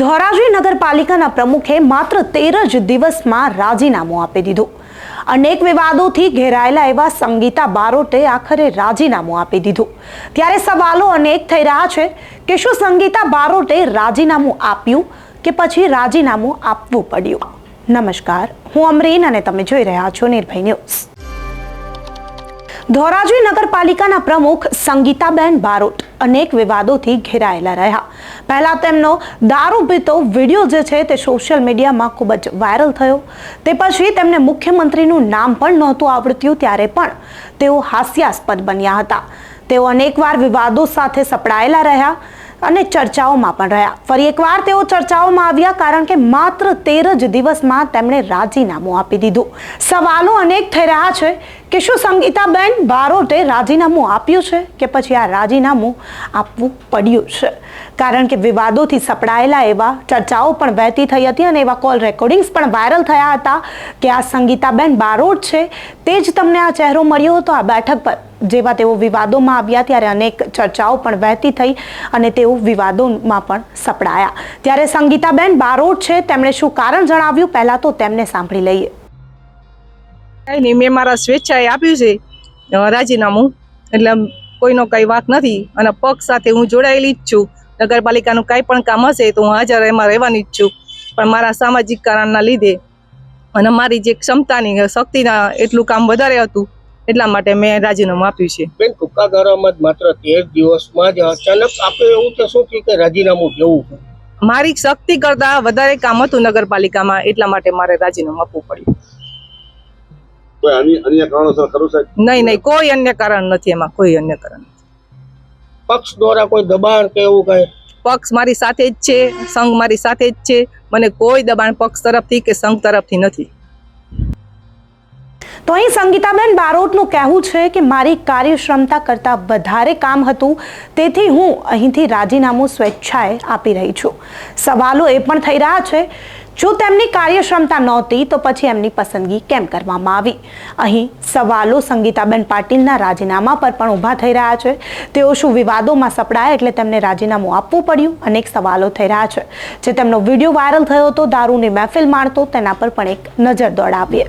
ધોરાજી નગરપાલિકાના પ્રમુખે માત્ર તેર જ દિવસમાં રાજીનામું આપી દીધું. અનેક વિવાદોથી ઘેરાયેલા એવા સંગીતા બારોટે આખરે રાજીનામું આપી દીધું. ત્યારે સવાલો અનેક થઈ રહ્યા છે કે શું સંગીતા બારોટે રાજીનામું આપ્યું કે પછી રાજીનામું આપવું પડ્યું? નમસ્કાર, હું અમરીન અને તમે જોઈ રહ્યા છો નિર્ભય ન્યૂઝ. ધોરાજી નગરપાલિકાના પ્રમુખ સંગીતાબેન બારોટ અનેક વિવાદોથી ઘેરાયેલા રહ્યા. પહેલા તેમનો દારૂ પીતો વીડિયો જે છે તે સોશિયલ મીડિયામાં ખૂબ જ વાયરલ થયો. તે પછી તેમને મુખ્યમંત્રીનું નામ પણ નહોતું આવડતું ત્યારે પણ તેઓ હાસ્યાસ્પદ બન્યા હતા. તેઓ અનેકવાર વિવાદો સાથે સપડાયેલા રહ્યા. અને ચર્ચાઓમાં પણ રહ્યા. ફરી એકવાર તેઓ ચર્ચાઓમાં આવ્યા કારણ કે માત્ર તેર જ દિવસમાં તેમણે રાજીનામું આપી દીધું. સવાલો અનેક થઈ રહ્યા છે કે શું સંગીતાબેન બારોટે રાજીનામું આપ્યું છે કે પછી આ રાજીનામું આપવું પડ્યું છે? કારણ કે વિવાદોથી સપડાયેલા એવા ચર્ચાઓ પણ વહેતી થઈ હતી અને એવા કોલ રેકોર્ડિંગ્સ પણ વાયરલ થયા હતા કે આ સંગીતાબેન બારોટ છે તે જ તમને આ ચહેરો મળ્યો હતો આ બેઠક પર. જેવા તેઓ વિવાદોમાં આવ્યા ત્યારે અનેક ચર્ચાઓ પણ વહેતી થઈ અને તેઓ વિવાદોમાં પણ સપડાયા. ત્યારે સંગીતાબેન બારોટ છે, તેમણે શું કારણ જણાવ્યું? પહેલા તો તેમને સાંભળી લઈએ. કંઈ નહીં, મેં મારા સ્વેચ્છાએ આપ્યું છે. રાજીનામું. એટલે કોઈનો કંઈ વાંક નથી અને પક્ષ સાથે હું જોડાયેલી જ છું. નગરપાલિકાનું કાંઈ પણ કામ હશે તો હું હાજર એમાં રહેવાની જ છું. પણ મારા સામાજિક કારણના લીધે અને મારી જે ક્ષમતાની શક્તિના એટલું કામ વધારે હતું એટલા માટે મેં રાજીનામું આપ્યું છે. બેન ટૂંકા ગાળામાં જ માત્ર તેર દિવસમાં જ અચાનક આપણે એવું તો શું થયું કે રાજીનામું લેવું પડ્યું? મારી શક્તિ કરતા વધારે કામ હતું નગરપાલિકામાં એટલા માટે મારે રાજીનામું આપવું પડ્યું. કોઈ અન્ય અન્ય કારણોસર ખરું સાહેબ? નહીં નહીં કોઈ અન્ય કારણ નથી એમાં કોઈ અન્ય કારણ પક્ષ દ્વારા કોઈ દબાણ કે એવું કઈ? પક્ષ મારી સાથે જ છે સંઘ મારી સાથે જ છે મને કોઈ દબાણ પક્ષ તરફથી કે સંઘ તરફથી નથી. તો અહીં સંગીતાબેન બારોટનું કહેવું છે કે મારી કાર્યક્ષમતા કરતાં વધારે કામ હતું, તેથી હું અહીંથી રાજીનામું સ્વેચ્છાએ આપી રહી છું. સવાલો એ પણ થઈ રહ્યા છે, જો તેમની કાર્યક્ષમતા નહોતી, તો પછી એમની પસંદગી કેમ કરવામાં આવી? અહીં સવાલો સંગીતાબેન પાટીલના રાજીનામા પર પણ ઊભા થઈ રહ્યા છે. તેઓ શું વિવાદોમાં સપડાયા એટલે તેમને રાજીનામું આપવું પડ્યું? અનેક સવાલો થઈ રહ્યા છે. જે તેમનો વીડિયો વાયરલ થયો હતો દારૂની મહેફિલ માણતો તેના પર પણ એક નજર દોડાવીએ.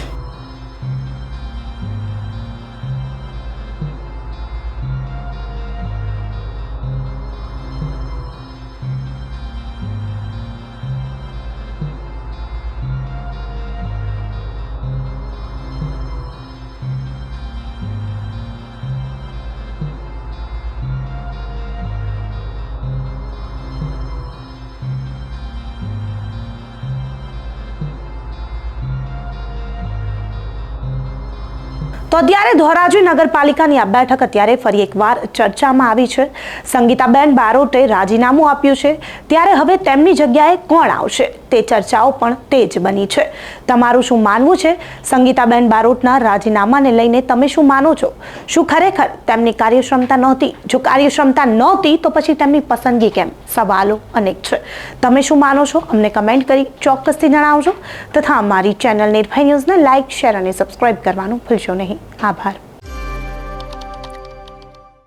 તો અત્યારે ધોરાજી નગરપાલિકાની આ બેઠક અત્યારે ફરી એકવાર ચર્ચામાં આવી છે. સંગીતાબેન બારોટે રાજીનામું આપ્યું છે. ત્યારે હવે તેમની જગ્યાએ કોણ આવશે? તે ચર્ચાઓ પણ તેજ બની છે. તમારું શું માનવું છે? સંગીતાબેન બારોટના રાજીનામાને લઈને તમે શું માનો છો? શું ખરેખર તેમની કાર્યક્ષમતા નહોતી? જો કાર્યક્ષમતા નહોતી, તો પછી તેમની પસંદગી કેમ? સવાલો અનેક છે. તમે શું માનો છો? અમને કમેન્ટ કરી ચોક્કસથી જણાવજો. તથા અમારી ચેનલ નિર્ભય ન્યૂઝને લાઇક, શેર અને સબસ્ક્રાઇબ કરવાનું ભૂલશો નહીં. આભાર.